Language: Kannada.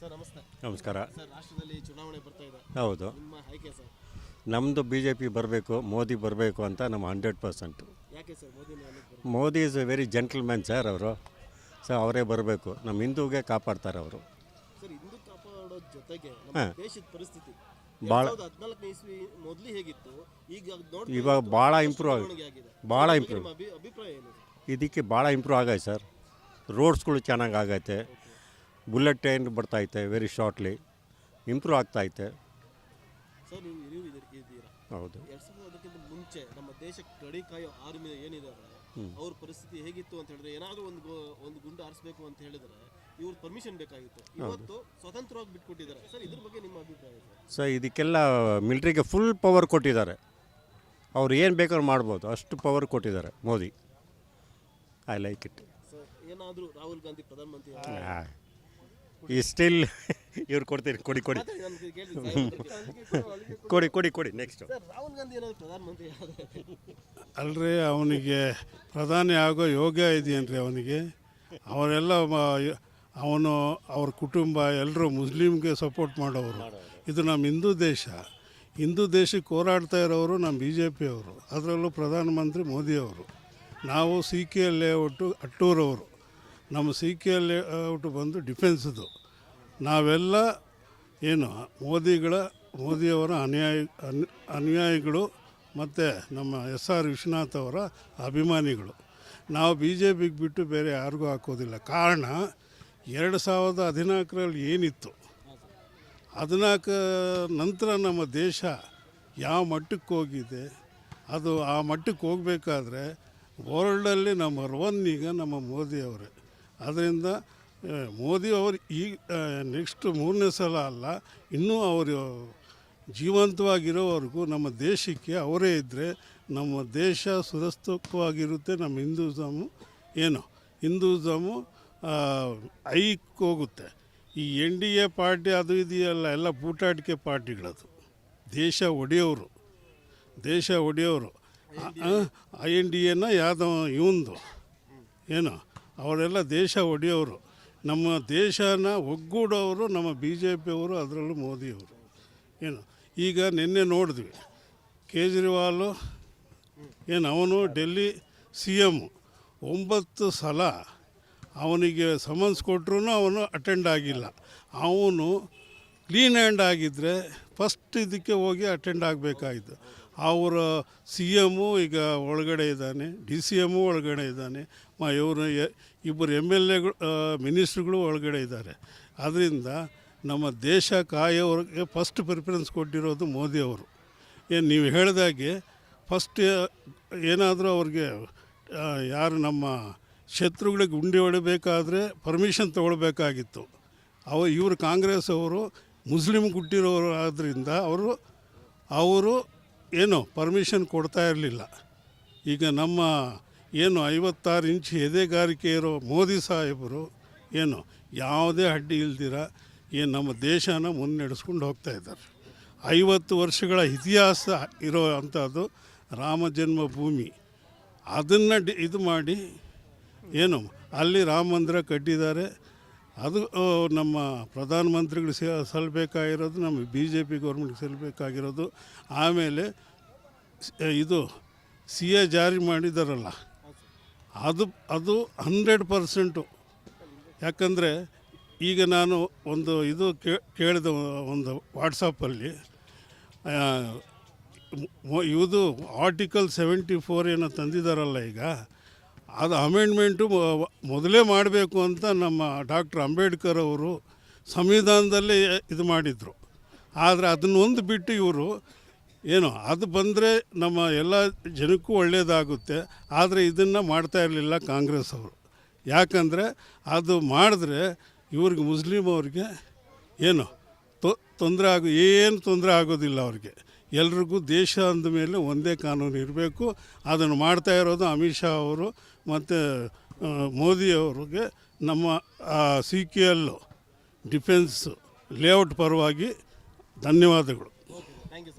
ಸರ್ ನಮಸ್ತೆ. ನಮಸ್ಕಾರ. ಸರ್ ರಾಷ್ಟ್ರದಲ್ಲಿ ಚುನಾವಣೆ ಬರ್ತಾ ಇದೆ. ಹೌದು. ನಿಮ್ಮ ಆಯ್ಕೆ ಸರ್? ನಮ್ಮದು ಬಿ ಜೆ ಪಿ ಬರಬೇಕು ಮೋದಿ ಬರಬೇಕು ಅಂತ ನಮ್ಮ ಹಂಡ್ರೆಡ್ ಪರ್ಸೆಂಟ್. ಯಾಕೆ sir Modi Modi is a very gentleman sir ಅವರು. ಸೊ ಅವರೇ ಬರಬೇಕು. ನಮ್ಮ ಹಿಂದೂಗೆ ಕಾಪಾಡ್ತಾರೆ ಅವರು. ಸರ್ ಹಿಂದೂ ಕಾಪಾಡೋ ಜೊತೆಗೆ ನಮ್ಮ ಹಾ. ದೇಶದ ಪರಿಸ್ಥಿತಿ. ಭಾಳ ಹದಿನಾಲ್ಕನೇ ಇಸ್ವಿ ಮೊದಲು ಹೇಗಿತ್ತು? ಈಗ ನೋಡ್ತಾ ಇವಾಗ ಇರೋದು ಭಾಳ ಇಂಪ್ರೂವ್ ಬೆಳವಣಿಗೆ ಆಗಿದೆ. ಭಾಳ ಇಂಪ್ರೂವ್ ನಿಮ್ಮ ಅಭಿ- ಅಭಿಪ್ರಾಯ ಏನು ಇದಕ್ಕೆ ಭಾಳ ಇಂಪ್ರೂವ್ ಆಗೈತೆ ಸರ್ ರೋಡ್ಸ್ಗಳು ಚೆನ್ನಾಗಿ ಆಗೈತೆ. ಬುಲೆಟ್ ಟ್ರೈನ್ ಬರ್ತಾಯಿದೆ ವೆರಿ ಶಾರ್ಟ್ಲಿ ಇಂಪ್ರೂವ್ ಆಗ್ತಾಯಿದೆ ಸರ್ ನೀವು ಹಿರಿಯರು ಇದ್ದೀರ- ಇದ್ದೀರಾ? ಹೌದು. ಎರಡು ಸಾವಿರದ ಅದಕ್ಕಿಂತ ಮುಂಚೆ ನಮ್ಮ ದೇಶಕ್ಕೆ ಕಡಿ ಕಾಯೋ ಆರ್ಮಿ ಏನಿದ್ದಾರೆ ಅವ್ರ ಪರಿಸ್ಥಿತಿ ಹೇಗಿತ್ತು ಅಂತ ಹೇಳಿದ್ರೆ ಏನಾದರೂ ಒಂದು ಗೋ- ಒಂದು ಗುಂಡು ಆರಿಸಬೇಕು ಅಂತ ಹೇಳಿದ್ರೆ ಇವ್ರ ಪರ್ಮಿಷನ್ ಬೇಕಾಗಿತ್ತು. ಇವತ್ತು ಸ್ವತಂತ್ರವಾಗಿ ಬಿಟ್ಕೊಟ್ಟಿದ್ದಾರೆ. ಸರ್ ಇದ್ರ ಬಗ್ಗೆ ನಿಮ್ಮ ಅಭಿಪ್ರಾಯ ಸರ್? ಸೊ ಇದಕ್ಕೆಲ್ಲ ಮಿಲ್ಟ್ರಿಗೆ ಫುಲ್ ಪವರ್ ಕೊಟ್ಟಿದ್ದಾರೆ. ಅವ್ರು ಏನು ಬೇಕಾದ್ರೂ ಮಾಡ್ಬೋದು. ಅಷ್ಟು ಪವರ್ ಕೊಟ್ಟಿದ್ದಾರೆ Modi. I like it sir ಏನಾದರೂ ರಾಹುಲ್ ಗಾಂಧಿ ಪ್ರಧಾನಮಂತ್ರಿ ಈ ಸ್ಟಿಲ್ ಇವ್ರು ಕೊಡ್ತೀರಿ ಕೊಡಿ ಕೊಡಿ. ಕೊಡಿ ಕೊಡಿ ಕೊಡಿ. ನೆಕ್ಸ್ಟ್ ಅಲ್ರಿ ಅವನಿಗೆ ಪ್ರಧಾನಿ ಆಗೋ ಯೋಗ್ಯ ಇದೆಯೇನ್ರಿ ಅವನಿಗೆ? ಅವರೆಲ್ಲ ಅವನು ಅವ್ರ ಕುಟುಂಬ ಎಲ್ಲರೂ ಮುಸ್ಲಿಮ್ಗೆ ಸಪೋರ್ಟ್ ಮಾಡೋರು. ಇದು ನಮ್ಮ ಹಿಂದೂ ದೇಶ. ಹಿಂದೂ ದೇಶಕ್ಕೆ ಹೋರಾಡ್ತಾ ಇರೋರು ನಮ್ಮ ಬಿ ಜೆ ಪಿಯವರು ಅದರಲ್ಲೂ ಪ್ರಧಾನಮಂತ್ರಿ ಮೋದಿಯವರು. ನಾವು ಸಿ ಕೆ ಲೇಔಟು ಅಟ್ಟೂರವರು. ನಮ್ಮ ಸಿ ಕೆ ಲೇಔಟು ಬಂದು ಡಿಫೆನ್ಸ್ದು. ನಾವೆಲ್ಲ ಏನು, ಮೋದಿಗಳ, ಮೋದಿಯವರ ಅನ್ಯಾಯ, ಅನ್- ಅನುಯಾಯಿಗಳು ಮತ್ತು ನಮ್ಮ ಎಸ್ ಆರ್ ವಿಶ್ವನಾಥ್ ಅವರ ಅಭಿಮಾನಿಗಳು. ನಾವು ಬಿ ಜೆ ಪಿಗೆ ಬಿಟ್ಟು ಬೇರೆ ಯಾರಿಗೂ ಹಾಕೋದಿಲ್ಲ. ಕಾರಣ, ಎರಡು ಸಾವಿರದ ಹದಿನಾಲ್ಕರಲ್ಲಿ ಏನಿತ್ತು? ಹದಿನಾಲ್ಕು ನಂತರ ನಮ್ಮ ದೇಶ ಯಾವ ಮಟ್ಟಕ್ಕೆ ಹೋಗಿದೆ? ಅದು ಆ ಮಟ್ಟಕ್ಕೆ ಹೋಗಬೇಕಾದ್ರೆ ವರ್ಲ್ಡಲ್ಲಿ ನಂಬರ್ ಒನ್ ಈಗ ನಮ್ಮ ಮೋದಿಯವರೇ. ಅದರಿಂದ ಆ, ಮೋದಿ ಅವರು ಈಗ ನೆಕ್ಸ್ಟ್ ಮೂರನೇ ಸಲ ಅಲ್ಲ ಇನ್ನೂ ಅವರು ಜೀವಂತವಾಗಿರೋವರೆಗೂ ನಮ್ಮ ದೇಶಕ್ಕೆ ಅವರೇ ಇದ್ದರೆ ನಮ್ಮ ದೇಶ ಸುರಕ್ಷಿತವಾಗಿರುತ್ತೆ ನಮ್ಮ ಹಿಂದೂಸಮು ಏನು? ಹಿಂದೂಸಮು ಐಕ್ ಹೋಗುತ್ತೆ. ಈ ಎನ್ ಡಿ ಎ ಪಾರ್ಟಿ ಅದು ಇದೆಯಲ್ಲ ಎಲ್ಲ ಬೂಟಾಟಿಕೆ ಪಾರ್ಟಿಗಳದು. ದೇಶ ಒಡೆಯೋರು. ದೇಶ ಒಡೆಯೋರು. ಎನ್ ಡಿ ಎನ ಯಾವುದೋ ಇವಂದು. ಏನು? ಅವರೆಲ್ಲ ದೇಶ ಒಡೆಯೋರು. ನಮ್ಮ ದೇಶನ ಒಗ್ಗೂಡೋರು ನಮ್ಮ ಬಿ ಜೆ ಪಿಯವರು ಅದರಲ್ಲೂ ಮೋದಿಯವರು. ಏನು? ಈಗ ನಿನ್ನೆ ನೋಡಿದ್ವಿ. ಕೇಜ್ರಿವಾಲು, ಏನು ಅವನು ಡೆಲ್ಲಿ ಸಿ ಎಂ ಒಂಬತ್ತು ಸಲ ಅವನಿಗೆ ಸಮನ್ಸ್ ಕೊಟ್ಟರು ಅವನು ಅಟೆಂಡ್ ಆಗಿಲ್ಲ. ಅವನು ಕ್ಲೀನ್ ಹ್ಯಾಂಡ್ ಆಗಿದ್ದರೆ ಫಸ್ಟ್ ಇದಕ್ಕೆ ಹೋಗಿ ಅಟೆಂಡ್ ಆಗಬೇಕಾಗಿತ್ತು ಅವರ ಸಿ ಎಮ್ಮು ಈಗ ಒಳಗಡೆ ಇದ್ದಾನೆ, ಡಿ ಸಿ ಎಮ್ಮು ಒಳಗಡೆ ಇದ್ದಾನೆ, ಮ ಇವರು ಇಬ್ಬರು ಎಂ ಎಲ್ ಎಗಳು ಮಿನಿಸ್ಟ್ರುಗಳು ಒಳಗಡೆ ಇದ್ದಾರೆ. ಅದರಿಂದ ನಮ್ಮ ದೇಶ ಕಾಯೋರಿಗೆ ಫಸ್ಟ್ ಪ್ರಿಫರೆನ್ಸ್ ಕೊಟ್ಟಿರೋದು ಮೋದಿಯವರು ಏನು ನೀವು ಹೇಳಿದಾಗೆ ಫಸ್ಟ್ ಏನಾದರೂ ಅವ್ರಿಗೆ ಯಾರು ನಮ್ಮ ಶತ್ರುಗಳಿಗೆ ಗುಂಡಿ ಹೊಡಿಬೇಕಾದ್ರೆ ಪರ್ಮಿಷನ್ ತೊಗೊಳ್ಬೇಕಾಗಿತ್ತು. ಅವ, ಇವರು ಕಾಂಗ್ರೆಸ್ ಅವರು ಮುಸ್ಲಿಮ್ ಗುಟ್ಟಿರೋರು ಆದ್ದರಿಂದ ಅವರು ಅವರು ಏನು ಪರ್ಮಿಷನ್ ಕೊಡ್ತಾ ಇರಲಿಲ್ಲ. ಈಗ ನಮ್ಮ ಏನು ಐವತ್ತಾರು ಇಂಚ್ ಎದೆಗಾರಿಕೆ ಇರೋ ಮೋದಿ ಸಾಹೇಬರು ಏನು ಯಾವುದೇ ಅಡ್ಡಿ ಇಲ್ದಿರ ಏನು ನಮ್ಮ ದೇಶನ ಮುನ್ನಡೆಸ್ಕೊಂಡು ಹೋಗ್ತಾ ಇದ್ದಾರೆ. ಐವತ್ತು ವರ್ಷಗಳ ಇತಿಹಾಸ ಇರೋ ಅಂಥದ್ದು ರಾಮ ಜನ್ಮಭೂಮಿ. ಅದನ್ನು ಡಿ ಇದು ಮಾಡಿ ಏನು ಅಲ್ಲಿ ರಾಮ ಮಂದಿರ ಕಟ್ಟಿದ್ದಾರೆ. ಅದು ನಮ್ಮ ಪ್ರಧಾನಮಂತ್ರಿಗಳು ಸಲ್ಲಬೇಕಾಗಿರೋದು ನಮ್ಮ ಬಿ ಜೆ ಪಿ ಗೌರ್ಮೆಂಟ್ಗೆ ಸಲ್ಲಬೇಕಾಗಿರೋದು ಆಮೇಲೆ ಇದು ಸಿ, ಎ ಜಾರಿ ಮಾಡಿದಾರಲ್ಲ. ಅದು ಅದು ಹಂಡ್ರೆಡ್ ಪರ್ಸೆಂಟು. ಯಾಕಂದರೆ, ಈಗ ನಾನು ಒಂದು ಇದು ಕೇಳಿದ ಒಂದು ವಾಟ್ಸಪ್ಪಲ್ಲಿ ಇದು ಆರ್ಟಿಕಲ್ ಸೆವೆಂಟಿ ಫೋರ್ ಏನೋ ತಂದಿದ್ದಾರಲ್ಲ ಈಗ. ಅದು ಅಮೆಂಡ್ಮೆಂಟು ಮೊದಲೇ ಮಾಡಬೇಕು ಅಂತ ನಮ್ಮ ಡಾಕ್ಟರ್ ಅಂಬೇಡ್ಕರ್ ಅವರು ಸಂವಿಧಾನದಲ್ಲೇ ಇದು ಮಾಡಿದರು. ಆದರೆ ಅದನ್ನೊಂದು ಬಿಟ್ಟು ಇವರು ಏನು, ಅದು ಬಂದರೆ ನಮ್ಮ ಎಲ್ಲ ಜನಕ್ಕೂ ಒಳ್ಳೆಯದಾಗುತ್ತೆ ಆದರೆ ಇದನ್ನು ಮಾಡ್ತಾ ಇರಲಿಲ್ಲ ಕಾಂಗ್ರೆಸ್ ಅವರು. ಯಾಕಂದರೆ ಅದು ಮಾಡಿದ್ರೆ ಇವ್ರಿಗೆ ಮುಸ್ಲಿಮ್ ಅವ್ರಿಗೆ ಏನು, ತೊಂದರೆ ಆಗೋ, ಏನು ತೊಂದರೆ ಆಗೋದಿಲ್ಲ ಅವ್ರಿಗೆ. ಎಲ್ರಿಗೂ ದೇಶ ಅಂದ ಮೇಲೆ ಒಂದೇ ಕಾನೂನು ಇರಬೇಕು. ಅದನ್ನು ಮಾಡ್ತಾ ಇರೋದು ಅಮಿತ್ ಶಾ ಅವರು ಮತ್ತು ಮೋದಿ ಅವ್ರಿಗೆ ನಮ್ಮ C K L defence layout ಪರವಾಗಿ ಧನ್ಯವಾದಗಳು. Thank you